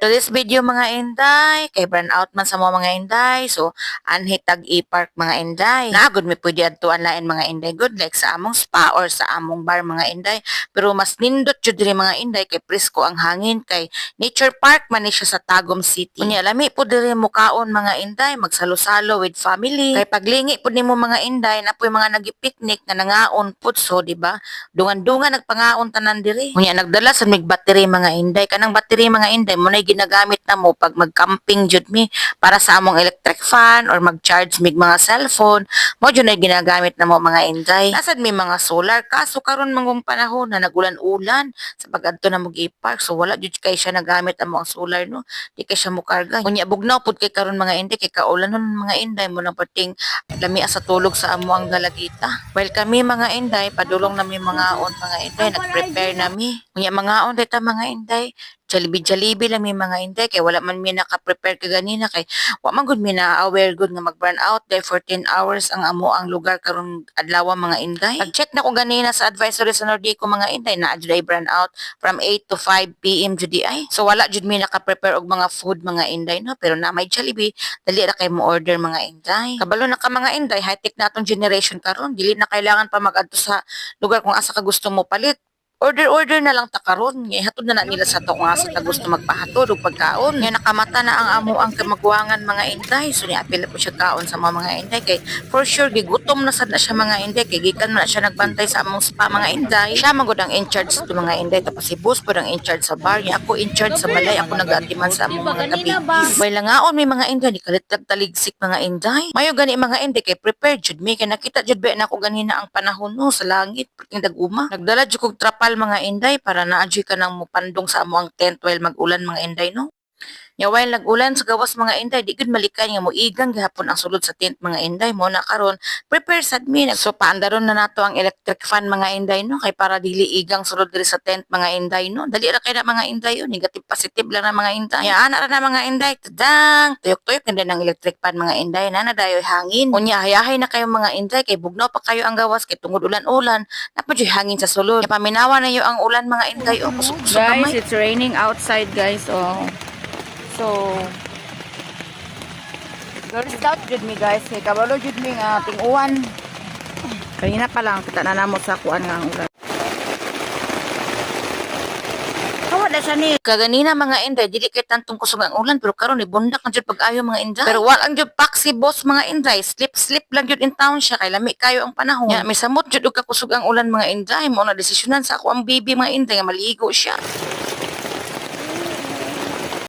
today's video mga inday, kay burn out man sa mga mga inday, so anhitag i-park mga inday. Nagod mi pwede adto lain mga inday good like sa among spa or sa among bar mga inday. Pero mas nindot jud diri mga inday kay presko ang hangin kay nature park man ni siya sa Tagum City. Unya lami po diri mukaon mga inday, magsalo-salo with family. Kay paglingi po nimo mga inday na po mga nagipiknik na nangaon pud so di ba? Dungan-dungan nagpangaon tanan diri. Unya nagdala sa mig battery mga inday kanang battery mga inday mo na ginagamit na mo pag mag-camping jud mi para sa among electric fan or mag-charge mig mga cellphone mo jud na ginagamit na mo mga inday. Nasad may mga solar kaso karon mangong panahon na nagulan-ulan sa pag-adto na mo gi-park so wala jud kay siya nagamit ang mga solar no di kay siya mo karga. Unya bugnaw pud kay karon mga inday kay kaulan mga inday mo nang pating lami sa tulog sa amo ang galagita. While kami mga inday padulong nami mga on mga inday nag-prepare nami. Unya mga on data mga inday Jalibi-jalibi lang may mga inday kay wala man mi naka-prepare ka ganina kay wa man gud mi na aware gud nga mag-burn out day 14 hours ang amo ang lugar karon adlaw mga inday. Pag-check na ko ganina sa advisory sa Nordico mga inday na ay burn out from 8 to 5 PM jud. So wala jud mi naka-prepare og mga food mga inday no pero na may Jollibee dali ra kay mo order mga inday. Kabalo na ka mga inday high-tech na atong generation karon dili na kailangan pa mag-adto sa lugar kung asa ka gusto mo palit order-order na lang ta karon. Nga hatod na na nila sa to kung asa ta gusto magpahatod og pagkaon. Nga nakamata na ang amo ang kamagwangan mga inday. So ni apil po siya kaon sa mga mga inday. Kay for sure gigutom na sad na siya mga inday. Kay gikan na siya nagbantay sa among spa mga inday. Siya man gud ang in charge sa mga inday. Tapos si boss po ang in charge sa bar. Niya ako in charge sa balay. Ako nagatiman sa among mga kabigis way langaon may mga inday. Di kalitag taligsik mga inday. Mayo gani mga inday. Kay prepared jud mi kay nakita jud ba na ako ganina ang panahon no sa langit. Perting daguma. Nagdala jud kog trapal mga inday para naadyoy ka nang mupandong sa amo ang tent while mag-ulan mga inday no Nya while nag-ulan sa gawas mga inday, di gud malikay nga moigang gihapon ang sulod sa tent mga inday. Mo na karon prepare sad mi. So paandaron na nato ang electric fan mga inday no? Kay para dili igang sulod diri sa tent mga inday no? Dali ra kay na mga inday yo negative positive lang na mga inday. Ya ana ra na mga inday. Tadang tuyok-tuyok na din ang electric fan mga inday. Na nadayoy hangin. Unya hayahay na kayo mga inday kay bugnaw pa kayo ang gawas kay tungod ulan-ulan napadyoy hangin sa sulod. Paminawa na yo ang ulan mga inday o kusog-kusog Guys, it's raining outside, guys. Oh. So, Girl Scout jud mi guys. Kay kabalo jud mi nga ting-uwan. Kanina pa lang kita na namo sa kuan nga ulan. Kawa na siya ni. Kaganina mga inday, dili kay tantong kusog ang ulan, pero karon ni bundak na jud pag-ayo mga inday. Pero wala ang jud pak si boss mga inday, slip-slip lang jud in town siya, kay lami kayo ang panahon. Ya, may samot jud og kakusog ang ulan mga inday, mo na desisyonan sa ako ang baby mga inday nga maligo siya.